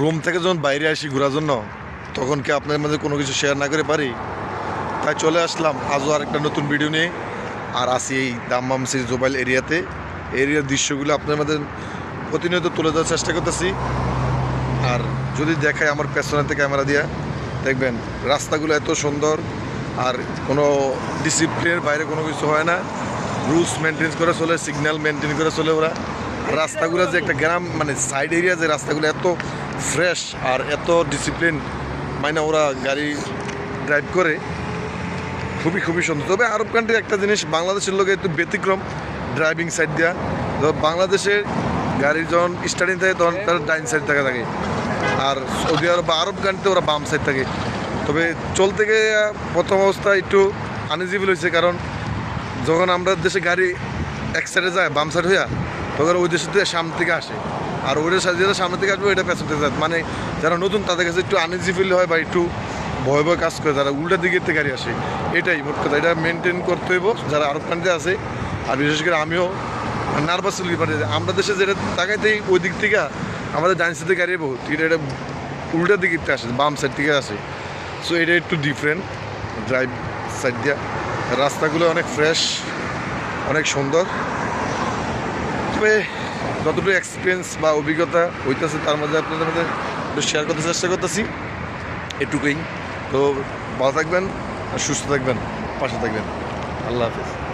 Room থেকে যখন বাইরে আসি ঘোরার জন্য, তখন কি আপনাদের মাঝে কোনো কিছু শেয়ার না করে পারি? তাই চলে আসলাম আজও আরেকটা নতুন ভিডিও নিয়ে। আর আসি এই দাম্মাম সি জোবাইল এরিয়াতে। এরিয়ার দৃশ্যগুলো আপনাদের মধ্যে প্রতিনিয়ত তুলে দেওয়ার চেষ্টা করতেছি। আর যদি দেখায় আমার পেছনেতে ক্যামেরা দিয়া, দেখবেন রাস্তাগুলো এত সুন্দর। আর কোনো ডিসিপ্লিনের বাইরে কোনো কিছু হয় না। রুলস মেনটেন করে চলে সিগন্যাল মেনটেন করে চলে ওরা। রাস্তাগুলো যে একটা গ্রাম মানে সাইড এরিয়া যে রাস্তাগুলো এত ফ্রেশ আর এত ডিসিপ্লিন মানে ওরা গাড়ি ড্রাইভ করে, খুবই খুবই সুন্দর। তবে আরব কান্ট্রির একটা জিনিস, বাংলাদেশের লোকে একটু ব্যতিক্রম ড্রাইভিং সাইড দেওয়া তো বাংলাদেশে গাড়ির যখন স্টার্টিং থাকে, তখন তার ডাইন সাইড থাকা থাকে। আর সৌদি আরব বা আরব কান্ট্রিতে ওরা বাম সাইড থাকে। তবে চলতে গিয়ে প্রথম অবস্থায় একটু আনইজিবল হয়েছে, কারণ যখন আমরা দেশে গাড়ি এক সাইডে যায়, বাম সাইড হইয়া তখন ওই দেশের থেকে সামনে থেকে আসে। আর ওইটার সাথে যেটা সামনে থেকে আসবে, ওইটা পেছন থেকে মানে যারা নতুন, তাদের কাছে একটু আনইজি ফিল হয় বা একটু ভয় ভয় কাজ করে, যারা উল্টা দিকের থেকে গাড়ি আসে। এটাই মোট কথা, এটা মেনটেন করতে হইব। যারা আরব কান্ট্রিতে আছে, আর বিশেষ করে আমিও নার্ভাস ফিল পারি আমরা দেশে যেটা তাকাইতেই ওই দিক থেকে আমাদের ডাইন সাইড গাড়ি বহুত। কিন্তু এটা উল্টা দিকের থেকে আসে, বাম সাইড থেকে আসে। সো এটা একটু ডিফারেন্ট ড্রাইভ সাইড দিয়া। রাস্তাগুলো অনেক ফ্রেশ অনেক সুন্দর। তবে যতটুকু এক্সপিরিয়েন্স বা অভিজ্ঞতা হইতেছে তার মধ্যে আপনাদের মধ্যে শেয়ার করতে চেষ্টা করতেছি। এটুকুই। তো ভালো থাকবেন আর সুস্থ থাকবেন, পাশে থাকবেন। আল্লাহ হাফিজ।